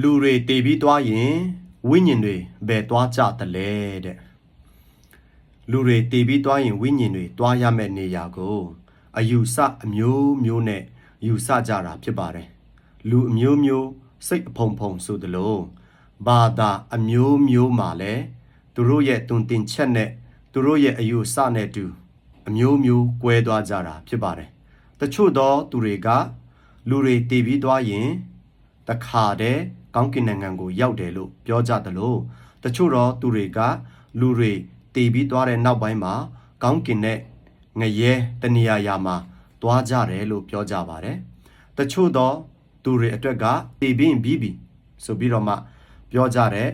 လူတွေတည်ပြီးသွားရင်ဝိညာဉ်တွေဘယ်သွားကြသလဲတဲ့လူတွေတည်ပြီးသွားရင်ဝိညာဉ်တွေသွားရမယ့်နေရာကိုအယူဆအမျိုးမျိုးနဲ့ယူဆကြတာဖြစ်ပါတယ်လူအမျိုးမျိုးစိတ်အဖုံဖုံဆိုသလိုဘာသာအမျိုးမျိုးမှာလဲသူတို့ရဲ့တုန်တင်ချက်နဲ့သူတို့ရဲ့အယူဆနဲ့တူအမျိုးမျိုးကွဲသွားကြတာဖြစ်ပါတယ်တချို့သောသူတွေကလူတွေတည်ပြီးသွားရင်တခါတည်း ကောင်းကင်နိုင်ငံကိုရောက်တယ်လို့ပြောကြသလိုတချို့တော့သူတွေကလူတွေတည်ပြီးသွားတဲ့နောက်ပိုင်းမှာကောင်းကင်နဲ့ငရဲတနေရာရာမှာသွားကြတယ်လို့ပြောကြပါတယ်တချို့တော့သူတွေအတွက်ကတည်ပြီးပြီးပြီဆိုပြီးတော့မှပြောကြတဲ့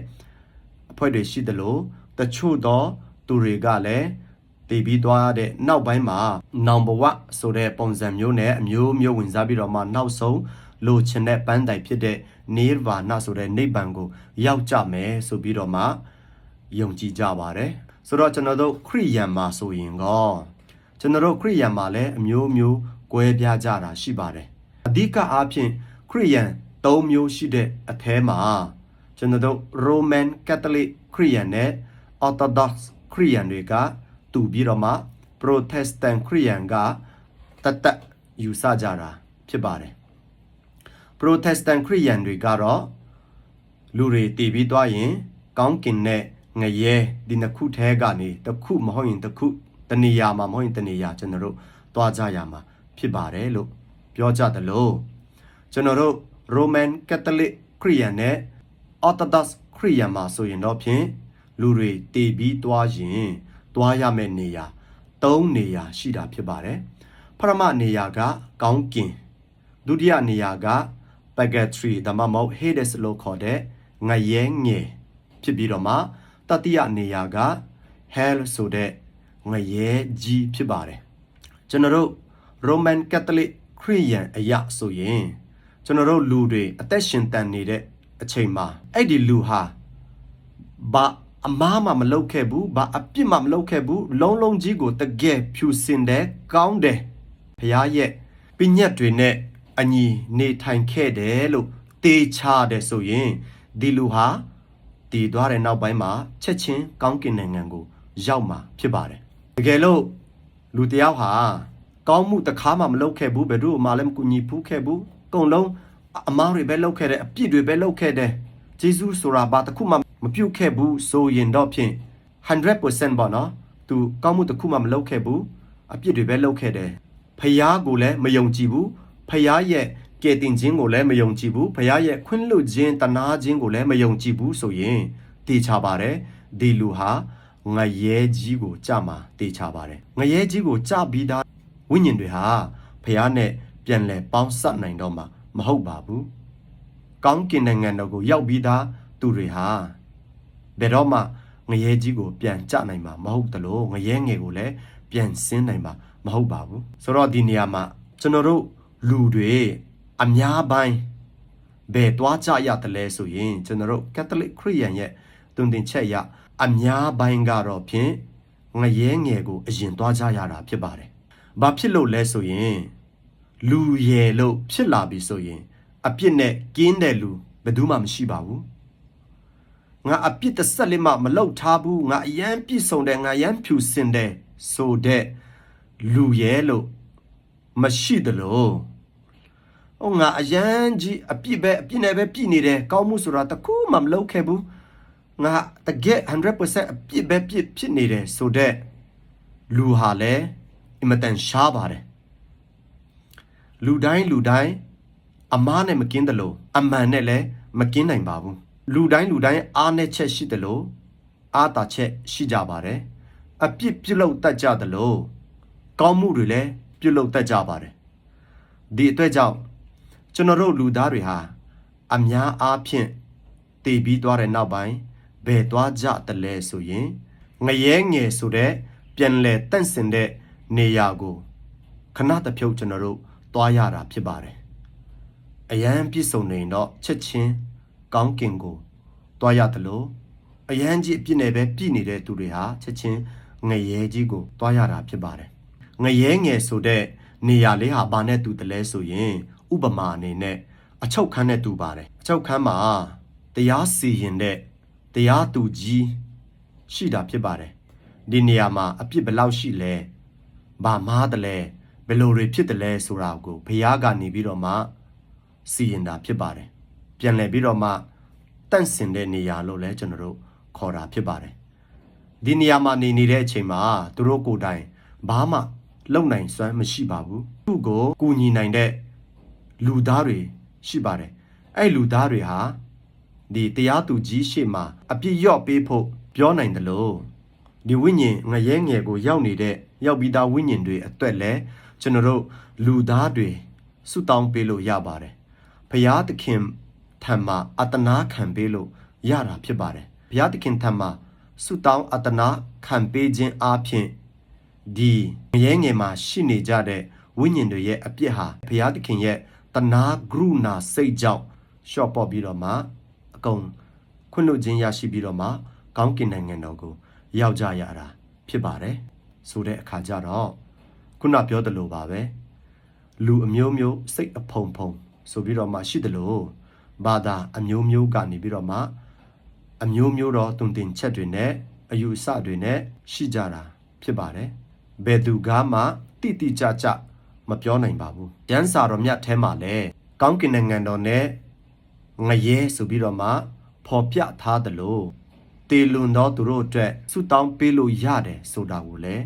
အဖွဲ့တွေရှိသလိုတချို့တော့သူတွေကလည်းတည်ပြီးသွားတဲ့နောက်ပိုင်းမှာနောင်ဘဝဆိုတဲ့ပုံစံမျိုးနဲ့အမျိုးမျိုးဝင်စားပြီးတော့မှနောက်ဆုံးလိုချင်တဲ့ပန်းတိုင်ဖြစ်တဲ့ နေဗာနဆိုတဲ့နိဗ္ဗာန်ကိုရောက်ကြမယ်ဆိုပြီးတော့မှယုံကြည်ကြပါတယ်ဆိုတော့ကျွန်တော်တို့ခရိယန်မှာဆိုရင်ကောကျွန်တော်တို့ခရိယန်မှာလည်းအမျိုးမျိုးကွဲပြားကြတာရှိပါတယ်အဓိကအားဖြင့်ခရိယန်၃မျိုးရှိတဲ့အထဲမှာကျွန်တော်တို့ Roman Catholic ခရိယန်နဲ့ Orthodox ခရိယန်တွေကတူပြီးတော့မှ Protestant ခရိယန်ကတတ်တတ်ယူဆကြတာဖြစ်ပါတယ် Protestant ခရိယန်တွေကတော့လူတွေတည်ပြီးသွားရင် ကောင်းကင်နဲ့ငရဲဒီနှစ်ခုထဲကနေတစ်ခုမဟုတ်ရင်တစ်ခုတနေရာမှာမဟုတ်ရင်တနေရာကျွန်တော်တို့သွားကြရမှာဖြစ်ပါတယ်လို့ပြောကြသလိုကျွန်တော်တို့ Roman Catholic ခရိယန်နဲ့ Orthodox ခရိယန်မှာဆိုရင်တော့ဖြင့်လူတွေတည်ပြီးသွားရင်သွားရမယ့်နေရာ၃နေရာရှိတာဖြစ်ပါတယ်ပထမနေရာကကောင်းကင်ဒုတိယနေရာက purgatory ဒါမှမဟုတ် hades လို့ခေါ်တဲ့ငရဲငယ်ဖြစ်ပြီးတော့မှတတိယနေရာက hell ဆိုတဲ့ငရဲကြီးဖြစ်ပါတယ်ကျွန်တော်တို့ Roman Catholic ခရစ်ယာန်အရာဆိုရင်ကျွန်တော်တို့လူတွေအသက်ရှင်တန်နေတဲ့အချိန်မှာအဲ့ဒီလူဟာဘာအမားမှမလုပ်ခဲ့ဘူးဘာအပြစ်မှမလုပ်ခဲ့ဘူးလုံးလုံးကြီးကိုတကယ်ဖြူစင်တယ်ကောင်းတယ်ဖရားရဲ့ပညတ်တွေနဲ့ အညီနေထိုင်ခဲ့တယ်လို့တေချာတယ်ဆိုရင်ဒီလူဟာတည်သွားတဲ့နောက်ပိုင်းမှာချက်ချင်းကောင်းကင်နိုင်ငံကို ရောက်မှာဖြစ်ပါတယ်တကယ်လို့လူတယောက်ဟာကောင်းမှုတစ်ခါမှမလုပ်ခဲ့ဘူးဘယ်သူမှလည်းမကူညီဖူးခဲ့ဘူးအကုန်လုံးအမားတွေပဲလုပ်ခဲ့တယ်အပြစ်တွေပဲလုပ်ခဲ့တယ်ဂျေဇုဆိုတာဘာတစ်ခုမှမပြုတ်ခဲ့ဘူးဆိုရင်တော့ဖြင့်100%ပေါ့နော်သူကောင်းမှုတစ်ခုမှမလုပ်ခဲ့ဘူးအပြစ်တွေပဲလုပ်ခဲ့တယ်ဖျားကိုလည်းမယုံကြည်ဘူး ဖျားရဲ့ကယ်တင်ခြင်းကိုလည်းမယုံကြည်ဘူးဖျားရဲ့ခွင့်လွှတ်ခြင်းတနာခြင်းကိုလည်းမယုံကြည်ဘူးဆိုရင်တေချာပါတယ်ဒီလူဟာငရဲကြီးကိုကြမှာတေချာပါတယ်ငရဲကြီးကိုကြပြီးသားဝိညာဉ်တွေဟာဖျားနဲ့ပြန်လဲပေါင်းစပ်နိုင်တော့မှာမဟုတ်ပါဘူးကောင်းကင်နိုင်ငံတော်ကိုရောက်ပြီးသားသူတွေဟာဘယ်တော့မှငရဲကြီးကိုပြန်ကြနိုင်မှာမဟုတ်တလို့ငရဲငယ်ကိုလည်းပြန်ဆင်းနိုင်မှာမဟုတ်ပါဘူးဆိုတော့ဒီနေရာမှာကျွန်တော်တို့ လူတွေအများပိုင်းဘယ်သွားကြရတယ်လဲဆိုရင်ကျွန်တော်တို့ကက်သလစ်ခရစ်ယာန်ရဲ့တုန်တင်ချက်အရအများပိုင်းကတော့ဖြင့်ငရဲငယ်ကိုအရင်သွားကြရတာဖြစ်ပါတယ်။ဘာဖြစ်လို့လဲဆိုရင်လူရယ်လို့ဖြစ်လာပြီဆိုရင်အပြစ်နဲ့ကင်းတဲ့လူဘယ်သူမှမရှိပါဘူး။ငါအပြစ်တစ်ဆက်လေးမှမလောက်ထားဘူးငါအယမ်းပြည့်စုံတယ်ငါအယမ်းဖြူစင်တယ်ဆိုတဲ့လူရဲလို့ မရှိသလိုဟိုငါအယမ်းကြီးအပြစ်ပဲအပြစ်နဲ့ပဲပြည့်နေတယ်ကောင်းမှုဆိုတာတကူမှမလုပ်ခဲ့ဘူးငါတကယ်100%အပြစ်ပဲပြစ်ဖြစ်နေတယ်ဆိုတဲ့လူဟာလည်းအင်မတန်ရှားပါတယ်လူတိုင်းလူတိုင်းအမားနဲ့မကင်းတယ်လို့အမှန်နဲ့လည်းမကင်းနိုင်ပါဘူးလူတိုင်းလူတိုင်းအားနဲ့ချက်ရှိတယ်လို့အားတာချက်ရှိကြပါတယ်အပြစ်ပြုတ်လောက်တတ်ကြတယ်လို့ကောင်းမှုတွေလည်း ပြုတ်လောက်တတ်ကြပါတယ်ဒီအတွက်ကြောင့်ကျွန်တော်တို့လူသားတွေဟာအများအားဖြင့်တည်ပြီးသွားတဲ့နောက်ပိုင်းဘယ်သွားကြတလဲဆိုရင်ငရဲငယ်ဆိုတဲ့ပြန်လဲတန့်စင်တဲ့နေရာကိုခဏတစ်ဖြုတ်ကျွန်တော်တို့သွားရတာဖြစ်ပါတယ်အယံပြည့်စုံနေတော့ချက်ချင်းကောင်းကင်ကိုသွားရတယ်လို့အယံကြီးအပြစ်နဲ့ပဲပြည်နေတဲ့သူတွေဟာချက်ချင်းငရဲကြီးကိုသွားရတာဖြစ်ပါတယ် ငရဲငယ်ဆိုတဲ့နေရာလေးဟာဘာနဲ့တူတယ်လဲဆိုရင် ဥပမာအနေနဲ့အချုပ်ခန်းနဲ့တူပါတယ်အချုပ်ခန်းမှာတရားစီရင်တဲ့တရားသူကြီးရှိတာဖြစ်ပါတယ်ဒီနေရာမှာအပြစ်ဘယ်လောက်ရှိလဲဘာမားတယ်လဲဘယ်လိုတွေဖြစ်တယ်လဲဆိုတာကိုဘုရားကနေပြီးတော့မှစီရင်တာဖြစ်ပါတယ်ပြန်လည်ပြီးတော့မှတန့်စင်တဲ့နေရာလို့လည်းကျွန်တော်တို့ခေါ်တာဖြစ်ပါတယ်ဒီနေရာမှာနေနေတဲ့အချိန်မှာသူတို့ကိုယ်တိုင်ဘာမှ လုံနိုင်စွမ်းမရှိပါဘူးသူ့ကိုကူညီနိုင်တဲ့လူသားတွေရှိပါတယ်အဲ့လူသားတွေဟာဒီတရားသူကြီးရှေ့မှာအပြစ်ရော့ပေးဖို့ပြောနိုင်တယ်လို့ဒီဝိညာဉ်ငရဲငယ်ကိုရောက်နေတဲ့ရောက်ပြီးသားဝိညာဉ်တွေအတွက်လဲကျွန်တော်တို့လူသားတွေဆုတောင်းပေးလို့ရပါတယ်ဘုရားသခင်ထံမှာအတနာခံပေးလို့ရတာဖြစ်ပါတယ်ဘုရားသခင်ထံမှာဆုတောင်းအတနာခံပေးခြင်းအပြင် ဒီငရဲငယ်မှာရှိနေကြတဲ့ဝိညာဉ်တွေရဲ့အပြစ်ဟာဘုရားသခင်ရဲ့တနာဂရုဏာစိတ်ကြောင့်ရှော့ပေါ့ပြီးတော့မှအကုန်ခွင့်လွှတ်ခြင်းရရှိပြီးတော့မှကောင်းကင်နိုင်ငံတော်ကိုရောက်ကြရတာဖြစ်ပါတယ်ဆိုတဲ့အခါကျတော့ခုနပြောသလိုပါပဲလူအမျိုးမျိုးစိတ်အဖုံဖုံဆိုပြီးတော့မှရှိတယ်လို့ဘာသာအမျိုးမျိုးကနေပြီးတော့မှအမျိုးမျိုးတော့တုန်တင်ချက်တွေနဲ့အယူအဆတွေနဲ့ရှိကြတာဖြစ်ပါတယ် ဘယ်သူကမှတိတိကျကျမပြောနိုင်ပါဘူးကျမ်းစာတော်မြတ်ထဲမှာလည်းကောင်းကင်နိုင်ငံတော်နဲ့ငရဲဆိုပြီးတော့မှဖော်ပြထားသလိုတေလွန်သောသူတို့အတွက်ဆုတောင်းပေးလို့ရတယ်ဆိုတာကိုလည်း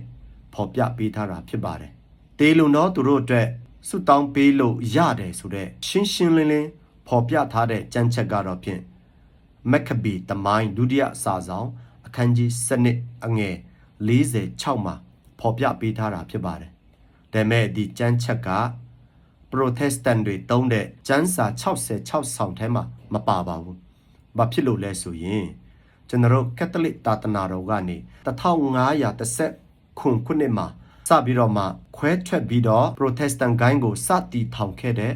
ဖော်ပြပေးထားတာဖြစ်ပါတယ်တေလွန်သောသူတို့အတွက်ဆုတောင်းပေးလို့ရတယ်ဆိုတဲ့ရှင်းရှင်းလင်းလင်းဖော်ပြထားတဲ့ကြမ်းချက်ကတော့ဖြင့်မက္ကဘီတမိုင်းဒုတိယစာဆောင်အခန်းကြီး7အငယ်46မှာ ဖော်ပြပေးထားတာဖြစ်ပါတယ်ဒါပေမဲ့ဒီကြမ်းချက်က Protestant တွေတုံးတဲ့ကျမ်းစာ66ဆောင်ထဲမှာမပါပါဘူး။ဘာဖြစ်လို့လဲဆိုရင်ကျွန်တော်တို့ကက်သလစ်သာသနာတော်ကနေ1530ခုခုနှစ်မှာစပြီးတော့မှခွဲထွက်ပြီးတော့ Protestant ဂိုင်းကိုစတီထောင်ခဲ့တဲ့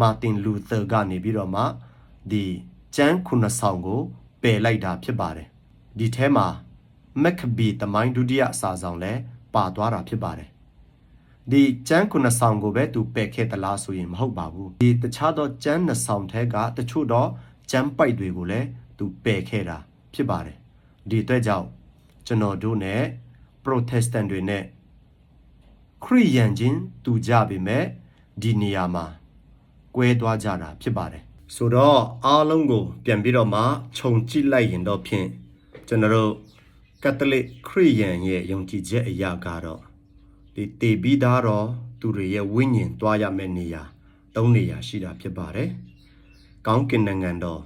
မာတင်လူသာကနေပြီးတော့မှဒီကျမ်းခုနှစ်ဆောင်ကိုပယ်လိုက်တာဖြစ်ပါတယ်။ဒီထဲမှာမက်ကဘီတမိုင်းဒုတိယအစာဆောင်လည်း ပါသွားတာဖြစ်ပါတယ်။ဒီကျမ်းခုနှစ်ဆောင်ကိုပဲသူပယ်ခဲ့သလားဆိုရင်မဟုတ်ပါဘူးဒီတခြားသောကျမ်းနှစ်ဆောင်ထဲကတချို့သောကျမ်းပိုက်တွေကိုလည်းသူပယ်ခဲ့တာဖြစ်ပါတယ်ဒီအတွက်ကြောင့်ကျွန်တော်တို့ ਨੇ Protestant တွေ ਨੇ ခရိယန်ချင်းတူကြပေမဲ့ဒီနေရာမှာကွဲသွားကြတာဖြစ်ပါတယ်ဆိုတော့အားလုံးကို ပြန်ပြီးတော့မှခြုံကြည့်လိုက်ရင်တော့ဖြင့်ကျွန်တော်တို့ ကက်သလစ်ခရိယန်ရဲ့ယုံကြည်ချက်အရာကတော့ဒီတေပြီးသားတော့သူတွေရဲ့ဝိညာဉ်တွားရမယ့်နေရာသုံးနေရာရှိတာဖြစ်ပါတယ်။ကောင်းကင်နိုင်ငံတော်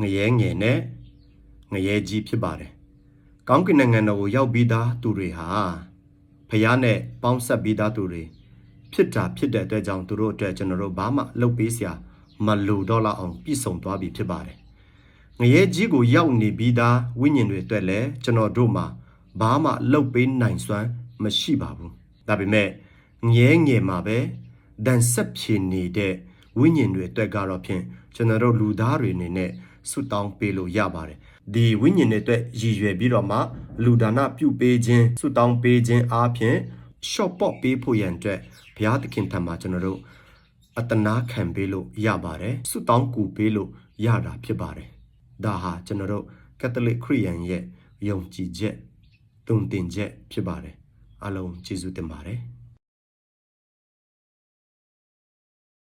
ငရဲငယ်နဲ့ငရဲကြီးဖြစ်ပါတယ်။ကောင်းကင်နိုင်ငံတော်ကိုရောက်ပြီးသားသူတွေဟာဖះနဲ့ပေါင်းဆက်ပြီးသားသူတွေဖြစ်တာဖြစ်တဲ့အတွက်ကြောင့်သူတို့အတွက်ကျွန်တော်တို့ဘာမှလုပ်ပေးစရာမလိုတော့လောက်အောင်ပြည့်စုံသွားပြီဖြစ်ပါတယ်။ ငရဲကြီးကိုရောက်နေပြီးသားဝိညာဉ်တွေအတွက်လည်းကျွန်တော်တို့မှာဘာမှလုပ်ပေးနိုင်စွမ်းမရှိပါဘူး။ဒါပေမဲ့ငရဲငယ်မှာပဲဒန်ဆက်ဖြေနေတဲ့ဝိညာဉ်တွေအတွက်ကတော့ဖြင့်ကျွန်တော်တို့လူသားတွေအနေနဲ့ဆုတောင်းပေးလို့ရပါတယ်ဒီဝိညာဉ်တွေအတွက်ရည်ရွယ်ပြီးတော့မှလူဒါနပြုပေးခြင်းဆုတောင်းပေးခြင်းအားဖြင့်ရှော့ပေါ့ပေးဖို့ရန်အတွက်ဘုရားသခင်ထံမှာကျွန်တော်တို့အတနာခံပေးလို့ရပါတယ်ဆုတောင်းကူပေးလို့ရတာဖြစ်ပါတယ် ဒါဟာကျွန်တော်တို့ကက်သလစ်ခရစ်ယာန်ရဲ့ယုံကြည်ချက်တုန်တင်ချက်ဖြစ်ပါတယ်အလုံးကျေးဇူးတင်ပါတယ်